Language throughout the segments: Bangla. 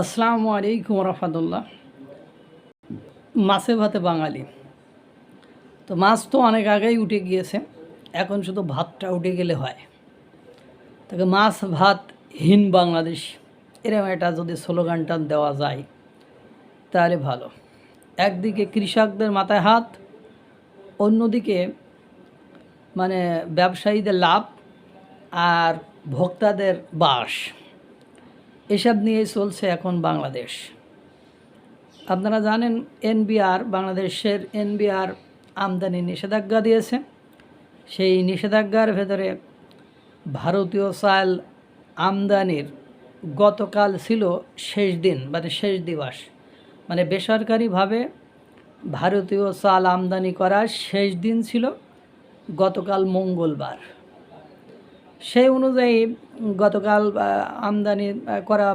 আসসালামু আলাইকুম রহমতুল্লাহ। মাছে ভাতে বাঙালি। তো মাছ তো অনেক আগেই উঠে গিয়েছে, এখন শুধু ভাতটা উঠে গেলে হয়। তাকে মাছ, ভাত, হীন বাংলাদেশ, এরকম একটা যদি স্লোগানটা দেওয়া যায়, তাহলে ভালো। একদিকে কৃষকদের মাথায় হাত, অন্যদিকে মানে ব্যবসায়ীদের লাভ আর ভোক্তাদের বাস। এসব নিয়ে চলছে এখন বাংলাদেশ। আপনারা জানেন, এনবিআর বাংলাদেশের এনবিআর আমদানি নিষেধাজ্ঞা দিয়েছে। সেই নিষেধাজ্ঞার ভেতরে ভারতীয় চাল আমদানির গতকাল ছিল শেষ দিন মানে শেষ দিবস। মানে বেসরকারিভাবে ভারতীয় চাল আমদানি করার শেষ দিন ছিল গতকাল মঙ্গলবার। সেই অনুযায়ী গতকাল আমদানি করা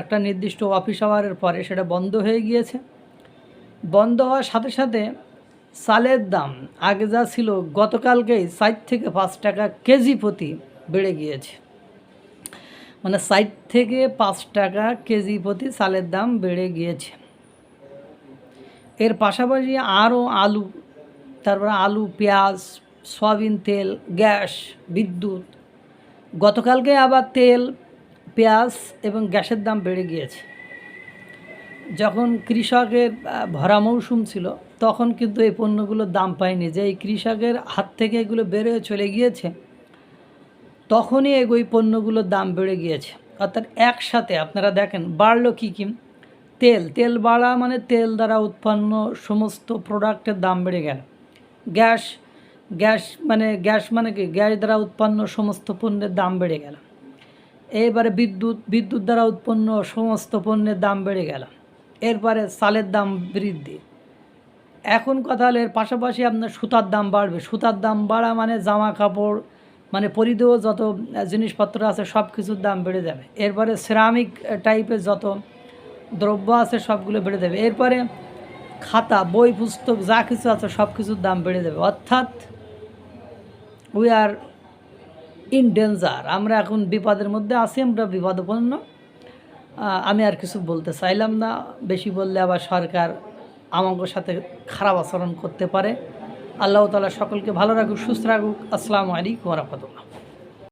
একটা নির্দিষ্ট অফিস আওয়ারের পরে সেটা বন্ধ হয়ে গিয়েছে। বন্ধ হওয়ার সাথে সাথে চালের দাম আগে যা ছিল গতকালকেই সাইট থেকে পাঁচ টাকা কেজি প্রতি বেড়ে গিয়েছে। মানে সাইট থেকে পাঁচ টাকা কেজি প্রতি চালের দাম বেড়ে গিয়েছে। এর পাশাপাশি আরও আলু, তারপরে আলু, পেঁয়াজ, সয়াবিন তেল, গ্যাস, বিদ্যুৎ গতকালকে আবার তেল, পেঁয়াজ এবং গ্যাসের দাম বেড়ে গিয়েছে। যখন কৃষকের ভরা মৌসুম ছিল, তখন কিন্তু এই পণ্যগুলোর দাম পায়নি। যে এই কৃষকের হাত থেকে এগুলো বেড়ে চলে গিয়েছে, তখনই এই পণ্যগুলোর দাম বেড়ে গিয়েছে। অর্থাৎ একসাথে আপনারা দেখেন, বাড়লো কী কী? তেল তেল বাড়া মানে তেল দ্বারা উৎপন্ন সমস্ত প্রোডাক্টের দাম বেড়ে গেল। গ্যাস গ্যাস মানে গ্যাস মানে কি? গ্যাস দ্বারা উৎপন্ন সমস্ত পণ্যের দাম বেড়ে গেল। এবারে বিদ্যুৎ বিদ্যুৎ দ্বারা উৎপন্ন সমস্ত পণ্যের দাম বেড়ে গেল। এরপরে চালের দাম বৃদ্ধি। এখন কথা হলো এর পাশাপাশি আপনার সুতার দাম বাড়বে। সুতার দাম বাড়া মানে জামা কাপড় মানে পরিধেয় যত জিনিসপত্র আছে সব কিছুর দাম বেড়ে যাবে। এরপরে সিরামিক টাইপের যত দ্রব্য আছে সবগুলো বেড়ে যাবে। এরপরে খাতা, বই, পুস্তক যা কিছু আছে সব কিছুর দাম বেড়ে যাবে। অর্থাৎ উই আর ইন ডেঞ্জার আমরা এখন বিপদের মধ্যে আছি, আমরা বিপদপন্ন আমি আর কিছু বলতে চাইলাম না। বেশি বললে আবার সরকার আমাকে সাথে খারাপ আচরণ করতে পারে। আল্লাহ তালা সকলকে ভালো রাখুক, সুস্থ রাখুক। আসসালামু আলাইকুম রহমতুল্লাহ।